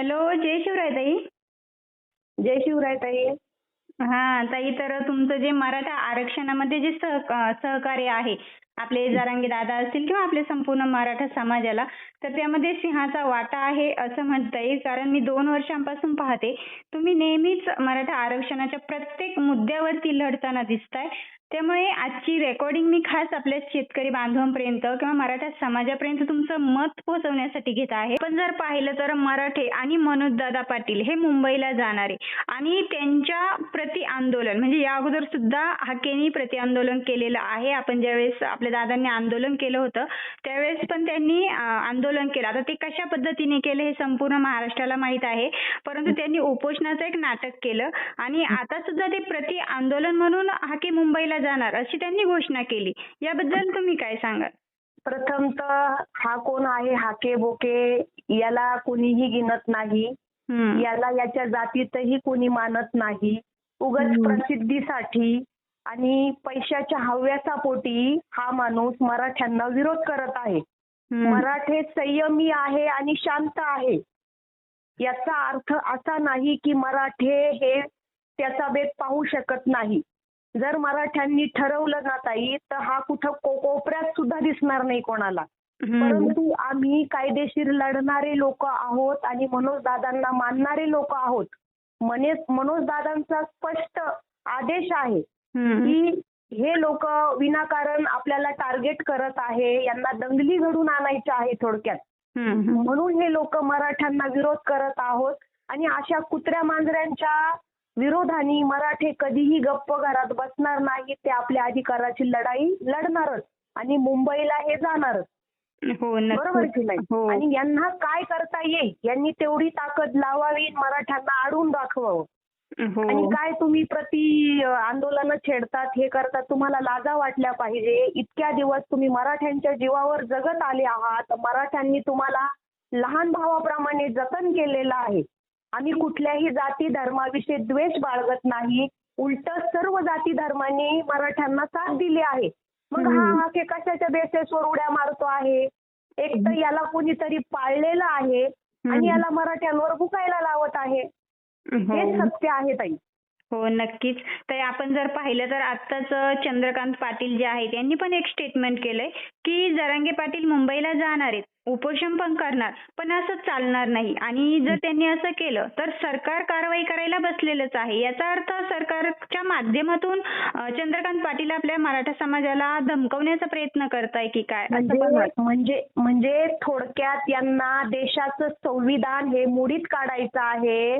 Hello जय शिवराय ताई. जय शिवराय ताई. हा ताई तर तुमचं जे मराठा आरक्षणामध्ये जे सह सहकार्य आहे आपले जरांगे दादा असतील किंवा आपले संपूर्ण मराठा समाजाला तर त्यामध्ये सिंहाचा वाटा आहे असं म्हणता येईल कारण मी दोन वर्षांपासून पाहते तुम्ही नेहमीच मराठा आरक्षणाच्या प्रत्येक मुद्द्यावरती लढताना दिसताय. त्यामुळे आजची रेकॉर्डिंग मी खास आपल्या शेतकरी बांधवांपर्यंत किंवा मराठा समाजापर्यंत तुमचं मत पोहोचवण्यासाठी घेत आहे. पण जर पाहिलं तर मराठे आणि मनोजदादा पाटील हे मुंबईला जाणारे आणि त्यांच्या प्रति आंदोलन म्हणजे या अगोदर सुद्धा हाकेनी प्रति आंदोलन केलेलं आहे. आपण ज्यावेळेस आपल्या दादांनी आंदोलन केलं होतं त्यावेळेस पण त्यांनी आंदोलन केलं. आता ते कशा पद्धतीने केलं हे संपूर्ण महाराष्ट्राला माहीत आहे. परंतु त्यांनी उपोषणाचं एक नाटक केलं आणि आता सुद्धा ते प्रति आंदोलन म्हणून हाके मुंबईला जाणार अशी त्यांनी घोषणा केली. याबद्दल तुम्ही काय सांगाल? प्रथम तर हा कोण आहे हाके बोके याला कुणीही गिनत नाही. याला याच्या जातीतही कोणी मानत नाही. उगाच. प्रसिद्धीसाठी आणि पैशाच्या हव्यासापोटी हा माणूस मराठ्यांना विरोध करत आहे. मराठे संयमी आहे आणि शांत आहे. याचा अर्थ असा नाही की मराठे हे त्याचा बेत पाहू शकत नाही. जर मराठ्यांनी ठरवलं ना ताई तर हा कुठं को- कोपऱ्यात सुद्धा दिसणार नाही कोणाला. परंतु आम्ही कायदेशीर लढणारे लोक आहोत आणि मनोज दादांना मानणारे लोक आहोत मने मनोज दादांचा स्पष्ट आदेश आहे. की हे लोक विनाकारण आपल्याला टार्गेट करत आहे यांना दंगली घडून आणायच्या आहे थोडक्यात. म्हणून हे लोक मराठ्यांना विरोध करत आहोत आणि अशा कुत्र्या मांजऱ्यांच्या विरोधाने मराठे कधीही गप्प घरात बसणार नाही ते आपल्या अधिकाराची लढाई लढणारच आणि मुंबईला हे जाणारच. हो. बरोबर की नाही? हो. आणि यांना काय करता येईल? यांनी तेवढी ताकद लावावी मराठ्यांना आडून दाखवावं. आणि हो काय तुम्ही प्रति आंदोलन छेडतात हे करतात तुम्हाला लाजा वाटल्या पाहिजे. इतक्या दिवस तुम्ही मराठ्यांच्या जीवावर जगत आले आहात. मराठ्यांनी तुम्हाला लहान भावाप्रमाणे जतन केलेलं आहे. आम्ही कुठल्याही जाती धर्माविषयी द्वेष बाळगत नाही. उलट सर्व जाती धर्मांनी मराठ्यांना साथ दिली आहे. मग हा. हा के कशाच्या बेसेसवर उड्या मारतो आहे? एक तर याला कोणीतरी पाळलेलं आहे आणि. याला मराठ्यांवर भुकायला लावत आहे. हे. हो सत्य आहे ताई. हो नक्कीच. तर आपण जर पाहिलं तर आत्ताच चंद्रकांत पाटील जे आहेत यांनी पण एक स्टेटमेंट केलंय की जरांगे पाटील मुंबईला जाणार आहेत. उपोषण पण करणार पण असं चालणार नाही. आणि जर त्यांनी असं केलं तर सरकार कारवाई करायला बसलेलंच आहे. याचा अर्थ सरकारच्या माध्यमातून चंद्रकांत पाटील आपल्या मराठा समाजाला धमकवण्याचा प्रयत्न करताय की काय? म्हणजे. म्हणजे म्हणजे थोडक्यात यांना देशाचं संविधान हे मोडीत काढायचं आहे.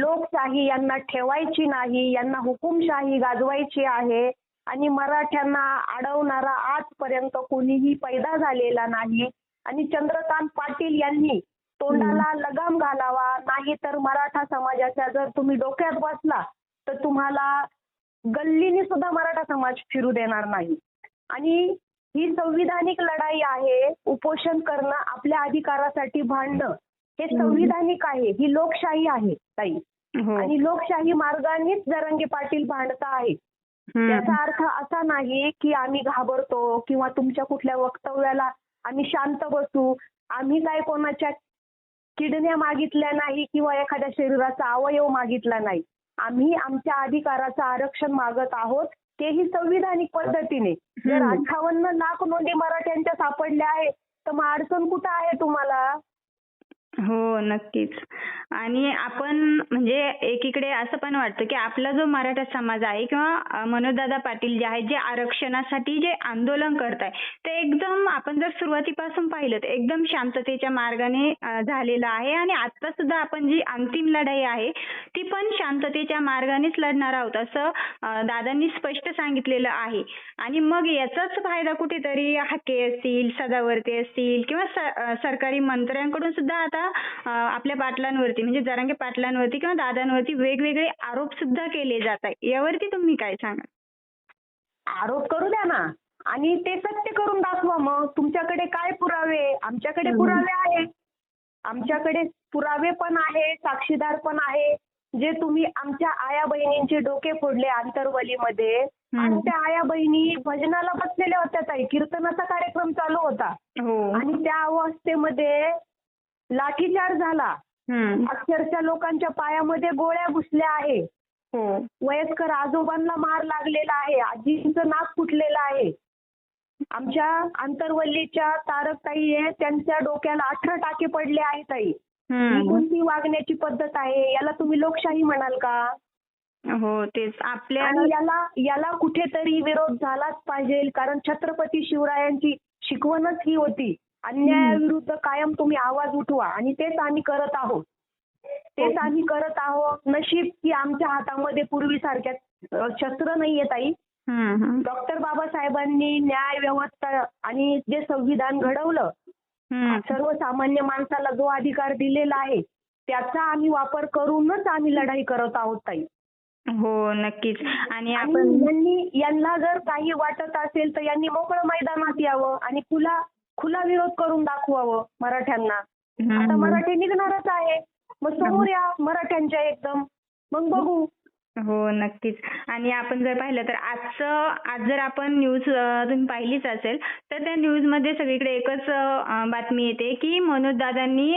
लोकशाही यांना ठेवायची नाही यांना हुकुमशाही गाजवायची आहे. आणि मराठ्यांना अडवणारा आजपर्यंत कोणीही पैदा झालेला नाही. आणि चंद्रकांत पाटील यांनी तोंडाला लगाम घालावा नाही तर मराठा समाजाच्या जर तुम्ही डोक्यात बसला तर तुम्हाला गल्लीने सुद्धा मराठा समाज फिरू देणार नाही. आणि ही संविधानिक लढाई आहे उपोषण करणं आपल्या अधिकारासाठी भांडणं हे संविधानिक आहे ही लोकशाही आहे ताई. हो. आणि लोकशाही मार्गानेच जरांगे पाटील भांडत आहेत. हम्म. याचा अर्थ असा नाही की आम्ही घाबरतो किंवा तुमच्या कुठल्या वक्तव्याला आम्ही शांत बसू. आम्ही काय कोणाच्या किडण्या मागितल्या नाही किंवा एखाद्या शरीराचा अवयव मागितला नाही. आम्ही आमच्या अधिकाराचं आरक्षण मागत आहोत. तेही संविधानिक पद्धतीने. जर. अठ्ठावन्न लाख नोंदी मराठ्यांच्या सापडल्या आहेत तर मग अडचण कुठं आहे तुम्हाला? हो नक्कीच. आणि आपण म्हणजे एकीकडे असं पण वाटतं की आपला जो मराठा समाज आहे किंवा मनोजदादा पाटील जे आहेत जे आरक्षणासाठी जे आंदोलन करताय ते एकदम आपण जर सुरुवातीपासून पाहिलं तर एकदम शांततेच्या मार्गाने झालेलं आहे. आणि आता सुद्धा आपण जी अंतिम लढाई आहे ती पण शांततेच्या मार्गानेच लढणार आहोत असं दादांनी स्पष्ट सांगितलेलं आहे. आणि मग याचाच फायदा कुठेतरी हाके असतील सदावर्ते असतील किंवा सरकारी मंत्र्यांकडून सुद्धा आता आपल्या पाटलांवरती म्हणजे जरांगे पाटलांवरती किंवा दादांवरती वेगवेगळे आरोप सुद्धा केले जात आहे यावरती तुम्ही काय सांगाल? आरोप करू द्या ना. आणि ते सत्य करून दाखवा मग. तुमच्याकडे काय पुरावे? आमच्याकडे. पुरावे आहे आमच्याकडे पुरावे पण आहे साक्षीदार पण आहे जे तुम्ही आमच्या आया बहिणींचे डोके फोडले आंतरवलीमध्ये. आणि त्या आया बहिणी भजनाला बसलेल्या होत्या ताई. कीर्तनाचा कार्यक्रम चालू होता. हो. आणि त्या अवस्थेमध्ये लाठीचार्ज झाला. अक्षरशः लोकांच्या पायामध्ये गोळ्या घुसल्या आहे. हो. वयस्कर आजोबांना मार लागलेला आहे. आजींचं नाक फुटलेलं आहे. आमच्या आंतरवल्लीच्या तारकताई आहे. त्यांच्या डोक्याला अठरा टाके पडले आहेत ताई. ही. कोणती वागण्याची पद्धत आहे? याला तुम्ही लोकशाही म्हणाल का? हो तेच. आपल्या आणि याला याला कुठेतरी विरोध झालाच पाहिजे. कारण छत्रपती शिवरायांची शिकवणच ही होती. अन्यायाविरुद्ध कायम तुम्ही आवाज उठवा. आणि तेच आम्ही करत आहोत. तेच आम्ही करत आहोत. नशीब की आमच्या हातामध्ये पूर्वीसारख्या शस्त्र नाहीये ताई. डॉक्टर बाबासाहेबांनी न्याय व्यवस्था आणि जे संविधान घडवलं. सर्वसामान्य माणसाला जो अधिकार दिलेला आहे त्याचा आम्ही वापर करूनच आम्ही लढाई करत आहोत ताई. हो नक्कीच. आणि आणि आपण यांनी यांना जर काही वाटत असेल तर यांनी मोकळं मैदानात यावं. आणि खुला खुला विरोध करून दाखवावं मराठ्यांना. आता. मराठी निघणारच आहे. मग समोर या मराठ्यांच्या एकदम. मग बघू. हो नक्कीच. आणि आपण जर पाहिलं तर आजचं आज जर आपण न्यूज तुम्ही पाहिलीच असेल तर त्या न्यूजमध्ये सगळीकडे एकच बातमी येते की मनोज दादांनी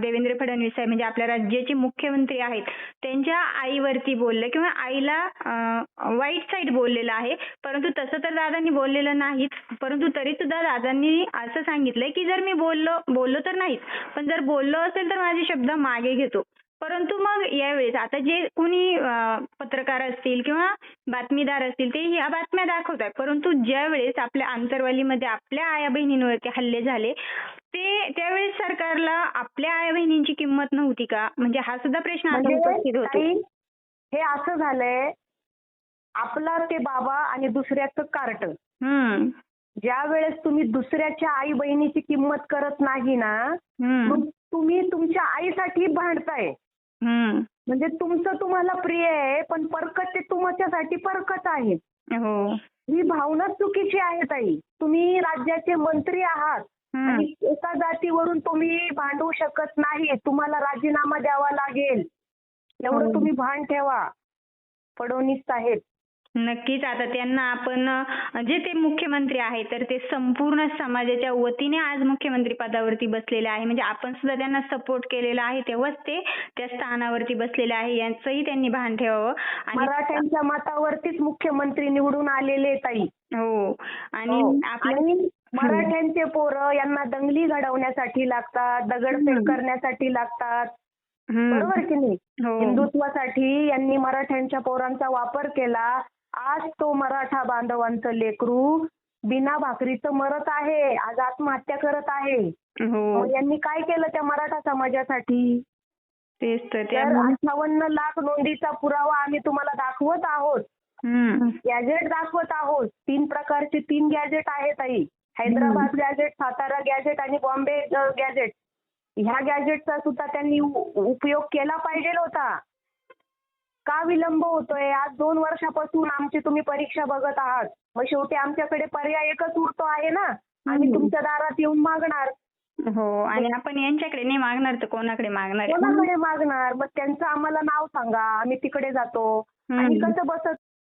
देवेंद्र फडणवीस साहेब म्हणजे आपल्या राज्याचे मुख्यमंत्री आहेत त्यांच्या आईवरती बोलले किंवा आईला वाईट साईड बोललेलं आहे परंतु तसं तर दादांनी बोललेलं नाहीच. परंतु तरी सुद्धा दादांनी असं सांगितलंय की जर मी बोललो बोललो तर नाहीच. पण जर बोललो असेल तर माझे शब्द मागे घेतो. परंतु मग यावेळेस आता जे कुणी पत्रकार असतील किंवा बातमीदार असतील ते ह्या बातम्या दाखवत आहेत परंतु ज्या वेळेस आपल्या आंतरवालीमध्ये आपल्या आया बहिणींवरती हल्ले झाले ते त्यावेळेस सरकारला आपल्या आया बहिणींची किंमत नव्हती का? म्हणजे हा सुद्धा प्रश्न आता म्हणजे उपस्थित होतो हे असं झालंय आपला ते बाबा आणि दुसऱ्याचं कार्ट ज्या वेळेस तुम्ही दुसऱ्याच्या आई बहिणीची किंमत करत नाही ना तुम्ही तुमच्या आईसाठी भांडताय. म्हणजे तुमचं तुम्हाला प्रिय आहे पण परकत ते तुमच्यासाठी परकत आहे. हो. ही भावना चुकीची आहे ताई. तुम्ही राज्याचे मंत्री आहात आणि एका जातीवरून तुम्ही भांडू शकत नाही. तुम्हाला राजीनामा द्यावा लागेल. एवढं हो. तुम्ही भान ठेवा. फडणवीस साहेब नक्कीच आता त्यांना आपण जे ते मुख्यमंत्री आहेत तर ते संपूर्ण समाजाच्या वतीने आज मुख्यमंत्री पदावरती बसलेले आहे म्हणजे आपण सुद्धा त्यांना सपोर्ट केलेला आहे तेव्हाच ते त्या स्थानावरती बसलेले आहे यांचंही त्यांनी भान ठेवावं आणि मराठ्यांच्या मतावरतीच मुख्यमंत्री निवडून आलेले ताई हो आणि हो. आणि मराठ्यांचे पोरं यांना दंगली घडवण्यासाठी लागतात दगडफेक. करण्यासाठी लागतात. बरोबर की नाही? हो. हिंदुत्वासाठी यांनी मराठ्यांच्या पोरांचा वापर केला. आज तो मराठा बांधवांचं लेकरू बिना भाकरीचं मरत आहे. आज आत्महत्या करत आहे. हो. मग यांनी काय केलं त्या मराठा समाजासाठी? तेच तर तर त्यामुळे अठ्ठावन्न लाख नोंदीचा पुरावा आम्ही तुम्हाला दाखवत आहोत. हम्म. गॅजेट दाखवत आहोत. तीन प्रकारचे तीन गॅजेट आहेत आई. हैदराबाद गॅजेट सातारा गॅजेट आणि बॉम्बे अ, गॅजेट ह्या गॅजेटचा सुद्धा त्यांनी उपयोग केला पाहिजे होता. का विलंब होतोय? आज दोन वर्षापासून आमची तुम्ही परीक्षा बघत आहात. मग शेवटी आमच्याकडे पर्याय एकच उरतो आहे ना? आम्ही. तुमच्या दारात येऊन मागणार. हो आणि आपण यांच्याकडे नाही मागणार तर कोणाकडे मागणार? कोणाकडे मागणार? मग त्यांचं आम्हाला नाव सांगा. आम्ही तिकडे जातो. आणि. कसं बसत